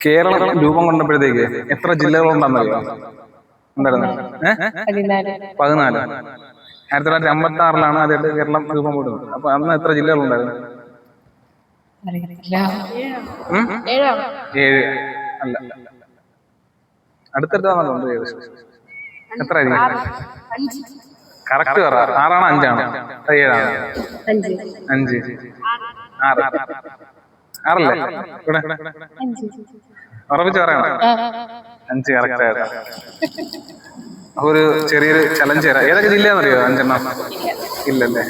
കേരളം രൂപം കൊണ്ടപ്പോഴത്തേക്ക് എത്ര ജില്ലകളുണ്ടെന്നറിയോ ഏഹ് പതിനാല്. ആയിരത്തി തൊള്ളായിരത്തി അമ്പത്തി ആറിലാണ് ആദ്യമായിട്ട് കേരളം രൂപം കൊണ്ടത്. അപ്പൊ അന്ന് എത്ര ജില്ലകളുണ്ടായിരുന്നു ഏഴ്. അല്ല. ഏകദേശം എത്ര കറക്റ്റ് പറ. ആറാണോ അഞ്ചാണോ? ഏഴാണോ? അഞ്ച്. ആറ്. ആറല്ലേ? ഇവിടെ. അഞ്ച്. ഉറപ്പിച്ച് പറയാം അഞ്ച് കറക്റ്റ് ആയിരുന്നു ഒരു ചെറിയൊരു ചലഞ്ച് തരാം. ഏതൊക്കെ ജില്ലയാണെന്നറിയോ അഞ്ചെണ്ണം? ഇല്ലല്ലേ.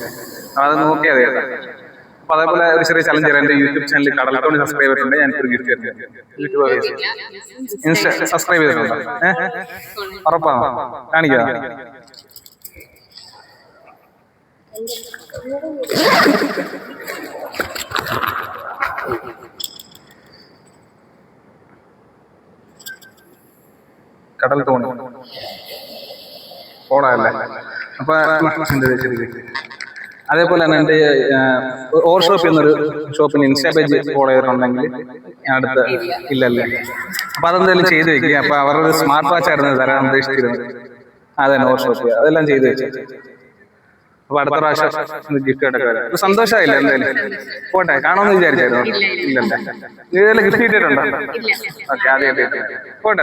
അത് നോക്കിയാൽ മതി അപ്പൊ അതേപോലെ ഒരു ചെറിയ ചലഞ്ച് തരാം. എന്റെ യൂട്യൂബ് ചാനൽ കടലത്തോണി സബ്സ്ക്രൈബ് ചെയ്തിട്ടുണ്ട്. ഞാൻ ഒരു ഗിഫ്റ്റ് യൂട്യൂബ് ഇൻസ്റ്റ സബ്സ്ക്രൈബ് ചെയ്തിട്ടുണ്ടോ? ഏഹ് ഉറപ്പാണോ? കാണിക്കാം? കടൽ തോണി. ഓണല്ലേ അപ്പൊ അതേപോലെ തന്നെ എന്റെ ഓർ ഷോപ്പ് എന്നൊരു ഷോപ്പിന് ഇൻസ്റ്റാ പേജ് ഫോളോ ചെയ്തിട്ടുണ്ടെങ്കിൽ ഞാൻ അടുത്ത് ഇല്ലല്ലേ? അപ്പൊ അതെന്തായാലും ചെയ്ത് വെക്കുക. അപ്പൊ അവരുടെ സ്മാർട്ട് വാച്ച് ആയിരുന്നു തരാൻ ഉദ്ദേശിച്ചിരുന്നത്. അതെ ഓർ ഷോപ്പ്. അതെല്ലാം ചെയ്ത് വെച്ചു. അപ്പൊ അടുത്ത പ്രാവശ്യം ഗിഫ്റ്റ് എടുക്കാൻ സന്തോഷമായില്ല എന്തായാലും. പോട്ടെ കാണുമെന്ന് വിചാരിച്ചായിരുന്നു. ഇല്ലല്ലേ? ഇതെല്ലാം ഗിഫ്റ്റ് കിട്ടിയിട്ടുണ്ടോ? ഓക്കെ ആദ്യമായിട്ട് പോട്ടെ